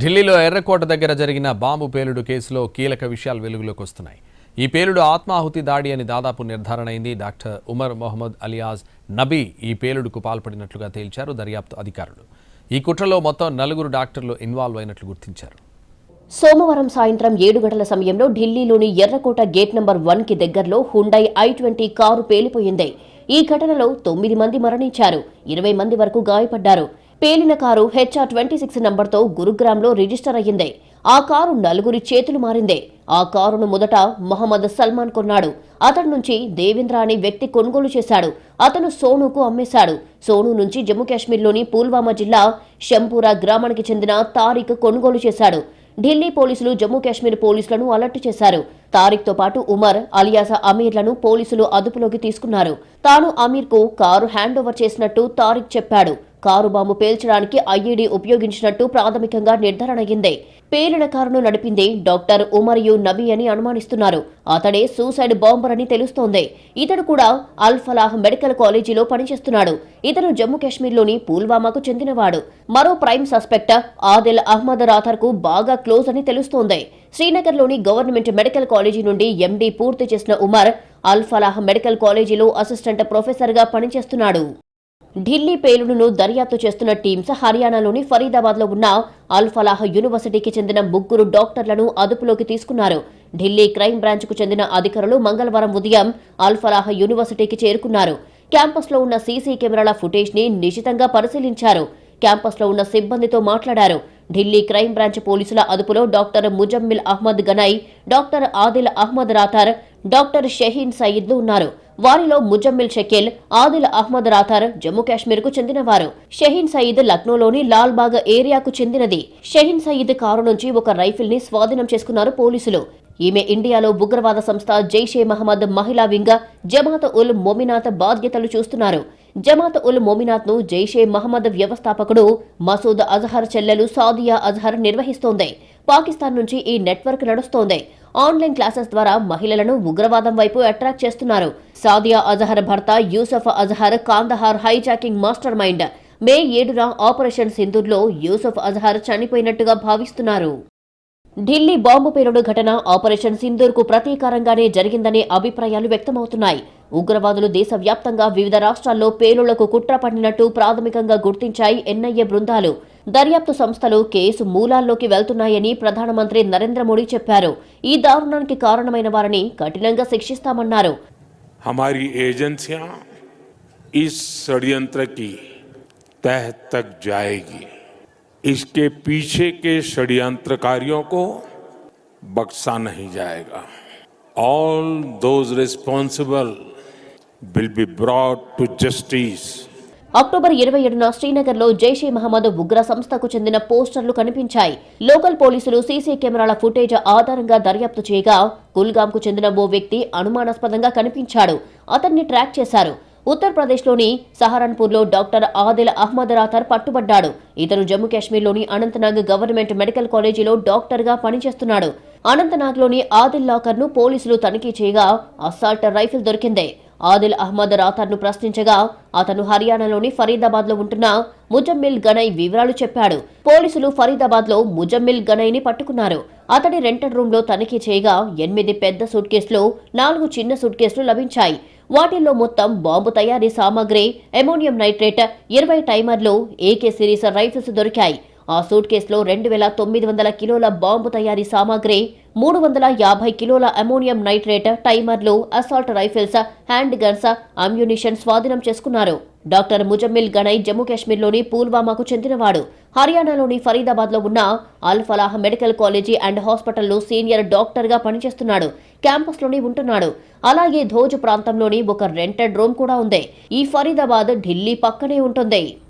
ఢిల్లీలో ఎర్రకోట దగ్గర జరిగిన బాంబు పేలుడు కేసులో కీలక విషయాలు వెలుగులోకి వస్తున్నాయి. ఈ పేలుడు ఆత్మాహుతి దాడి అని దాదాపు నిర్ధారణ అయింది. డాక్టర్ ఉమర్ మొహమ్మద్ అలియాజ్ నబీ ఈ పేలుడుకు పాల్పడినట్లుగా తేల్చారు దర్యాప్తు అధికారులు. ఈ కుట్రలో మొత్తం నలుగురు డాక్టర్లు ఇన్వాల్వ్ అయినట్లు గుర్తించారు. సోమవారం సాయంత్రం ఏడు గంటల సమయంలో ఢిల్లీలోని ఎర్రకోట గేట్ నంబర్ వన్కి దగ్గరలో హుండై ఐ ట్వంటీ కారు పేలిపోయింది. ఈ ఘటనలో తొమ్మిది మంది మరణించారు. ఇరవై మంది వరకు గాయపడ్డారు. పేలిన కారు హెచ్ఆర్ ట్వంటీ సిక్స్ నంబర్తో గురుగ్రామ్లో రిజిస్టర్ అయ్యింది. ఆ కారు నలుగురి చేతులు మారింది. ఆ కారును మొదట మహమ్మద్ సల్మాన్ కొన్నాడు. అతడి నుంచి దేవేంద్ర అనే వ్యక్తి కొనుగోలు చేశాడు. అతను సోనుకు అమ్మేశాడు. సోను నుంచి జమ్మూ కాశ్మీర్లోని పుల్వామా జిల్లా షంపూరా గ్రామానికి చెందిన తారిక్ కొనుగోలు చేశాడు. ఢిల్లీ పోలీసులు జమ్మూ కాశ్మీర్ పోలీసులను అలర్ట్ చేశారు. తారిక్తో పాటు ఉమర్ అలియాస అమీర్లను పోలీసులు అదుపులోకి తీసుకున్నారు. తాను అమీర్కు కారు హ్యాండ్ ఓవర్ చేసినట్టు తారిక్ చెప్పాడు. కారు బాంబు పేల్చడానికి ఐఈడీ ఉపయోగించినట్టు ప్రాథమికంగా నిర్ధారణ అయింది పేలిన కారును నడిపింది డాక్టర్ ఉమర్ యు నబీ అని అనుమానిస్తున్నారు. అతడే సూసైడ్ బాంబర్ అని తెలుస్తోంది. ఇతడు కూడా అల్ ఫలాహ్ మెడికల్ కాలేజీలో పనిచేస్తున్నాడు. ఇతను జమ్మూ కాశ్మీర్లోని పుల్వామాకు చెందినవాడు. మరో ప్రైమ్ సస్పెక్ట్ ఆదిల్ అహ్మద్ రాథర్కు బాగా క్లోజ్ అని తెలుస్తోంది. శ్రీనగర్లోని గవర్నమెంట్ మెడికల్ కాలేజీ నుండి ఎండీ పూర్తి చేసిన ఉమర్ అల్ ఫలాహ్ మెడికల్ కాలేజీలో అసిస్టెంట్ ప్రొఫెసర్గా పనిచేస్తున్నాడు. ఢిల్లీ పేలుడును దర్యాప్తు చేస్తున్న టీమ్స్ హర్యానాలోని ఫరీదాబాద్లో ఉన్న అల్ఫలాహ్ యూనివర్సిటీకి చెందిన ముగ్గురు డాక్టర్లను అదుపులోకి తీసుకున్నారు. ఢిల్లీ క్రైమ్ బ్రాంచ్కు చెందిన అధికారులు మంగళవారం ఉదయం అల్ఫలాహ్ యూనివర్సిటీకి చేరుకున్నారు. క్యాంపస్లో ఉన్న సీసీ కెమెరాల ఫుటేజ్ని నిశితంగా పరిశీలించారు. క్యాంపస్లో ఉన్న సిబ్బందితో మాట్లాడారు. ఢిల్లీ క్రైమ్ బ్రాంచ్ పోలీసుల అదుపులో doctor Muzammil Ahmed Ganai doctor Adil Ahmed Rather doctor Shaheen సయీద్లు ఉన్నారు. వారిలో ముజమ్మిల్ షకీల్ ఆదిల్ అహ్మద్ రాథర్ జమ్మూ కాశ్మీర్కు చెందినవారు. షహీన్ సయీద్ లక్నోలోని లాల్బాగ్ ఏరియాకు చెందినది. షహీన్ సయీద్ కారు నుంచి ఒక రైఫిల్ని స్వాధీనం చేసుకున్నారు పోలీసులు. ఈమె ఇండియాలో ఉగ్రవాద సంస్థ జైషే మహమ్మద్ మహిళా వింగ్ జమాత్ ఉల్ మొమినాత్ బాధ్యతలు చూస్తున్నారు. జమాత్ ఉల్ మొమినాత్ను జైషే మహమ్మద్ వ్యవస్థాపకుడు మసూద్ అజహర్ చెల్లెలు సాదియా అజహర్ నిర్వహిస్తోంది. పాకిస్తాన్ నుంచి ఈ నెట్వర్క్ నడుస్తోంది. ఆన్లైన్ క్లాసెస్ ద్వారా మహిళలను ఉగ్రవాదం వైపు అట్రాక్ట్ చేస్తున్నారు. సాదియా అజహర్ భర్త Yusuf Azhar Kandahar hijacking mastermind May ఏడున ఆపరేషన్ సింధూర్లో యూసఫ్ అజహర్ చనిపోయినట్టుగా భావిస్తున్నారు. ఢిల్లీ బాంబు పేలుడు ఘటన ఆపరేషన్ సింధూర్కు ప్రతీకారంగానే జరిగిందనే అభిప్రాయాలు వ్యక్తమవుతున్నాయి. ఉగ్రవాదులు దేశవ్యాప్తంగా వివిధ రాష్ట్రాల్లో పేలుళ్ళకు కుట్ర పడినట్టు ప్రాథమికంగా గుర్తించాయి ఎన్ఐఏ బృందాలు. దర్యాప్తు సంస్థలు కేసు మూలాల్లోకి వెళ్తున్నాయని ప్రధానమంత్రి నరేంద్ర మోడీ చెప్పారు ఈ దారుణానికి కారణమైన వారిని కఠినంగా శిక్షిస్తామన్నారు हमारी एजेंसियां इस षड्यंत्र की तह तक जाएगी इसके पीछे के षड्यंत्रकारियों को बख्शा नहीं जाएगा all those responsible will be brought to justice October ఇరవై ఏడున శ్రీనగర్లో జైషే మహమ్మద్ ఉగ్ర సంస్థకు చెందిన పోస్టర్లు కనిపించాయి. లోకల్ పోలీసులు సీసీ కెమెరాల ఫుటేజ్ ఆధారంగా దర్యాప్తు చేయగా కుల్గాంకు చెందిన ఓ వ్యక్తి అనుమానాస్పదంగా కనిపించాడు. అతన్ని ట్రాక్ చేశారు. ఉత్తరప్రదేశ్లోని సహారన్పూర్లో డాక్టర్ ఆదిల్ అహ్మద్ రాథర్ పట్టుబడ్డాడు. ఇతను జమ్మూ కాశ్మీర్లోని అనంతనాగ్ గవర్నమెంట్ మెడికల్ కాలేజీలో డాక్టర్గా పనిచేస్తున్నాడు. అనంతనాగ్లోని ఆదిల్ లాకర్ను పోలీసులు తనిఖీ చేయగా అసాల్ట్ రైఫిల్ దొరికింది. ఆదిల్ అహ్మద్ రాథర్ను ప్రశ్నించగా అతను హర్యానాలోని ఫరీదాబాద్లో ఉంటున్న ముజమ్మిల్ గనై వివరాలు చెప్పాడు. పోలీసులు ఫరీదాబాద్లో ముజమ్మిల్ గనైని పట్టుకున్నారు. అతడి రెంటెడ్ రూమ్లో తనిఖీ చేయగా ఎనిమిది పెద్ద సూట్ కేసులు నాలుగు చిన్న సూట్ కేసులు లభించాయి. వాటిల్లో మొత్తం బాంబు తయారీ సామాగ్రి అమోనియం నైట్రేట్ ఇరవై టైమర్లు ఏకే సిరీస్ రైఫిల్స్ దొరికాయి. ఆ సూట్ కేసులో రెండు వేల తొమ్మిది వందల కిలోల బాంబు తయారీ సామాగ్రి మూడు వందల యాభై కిలోల ammonium nitrate టైమర్లు assault rifles hand guns ammunition స్వాధీనం చేసుకున్నారు. డాక్టర్ ముజమ్మిల్ గణై జమ్మూ కాశ్మీర్లోని పుల్వామాకు చెందినవాడు. హర్యానాలోని ఫరీదాబాద్లో ఉన్న అల్ఫలాహ్ మెడికల్ కాలేజీ అండ్ హాస్పిటల్లో సీనియర్ డాక్టర్గా పనిచేస్తున్నాడు. క్యాంపస్లోనే ఉంటున్నాడు. అలాగే ధోజ్ ప్రాంతంలోని ఒక రెంటెడ్ రూమ్ కూడా ఉంది. ఈ ఫరీదాబాద్ ఢిల్లీ పక్కనే ఉంటుంది.